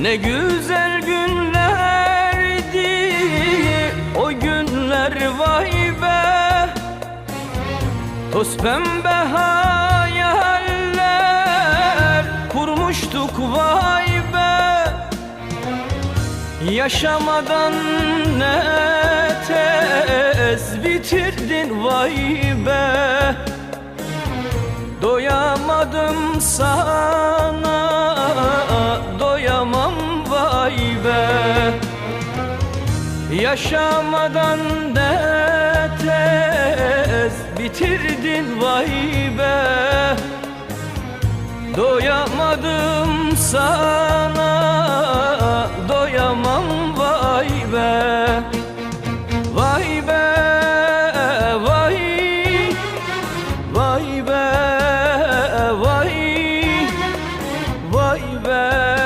Ne güzel günlerdi o günler vay be. Toz pembe hayaller kurmuştuk vay be. Yaşamadan ne tez bitirdin vay be. Doyamadım sana Yaşamadan da bitirdin vay be. Doyamadım sana doyamam vay be. Vay be vay Vay be vay. Vay be.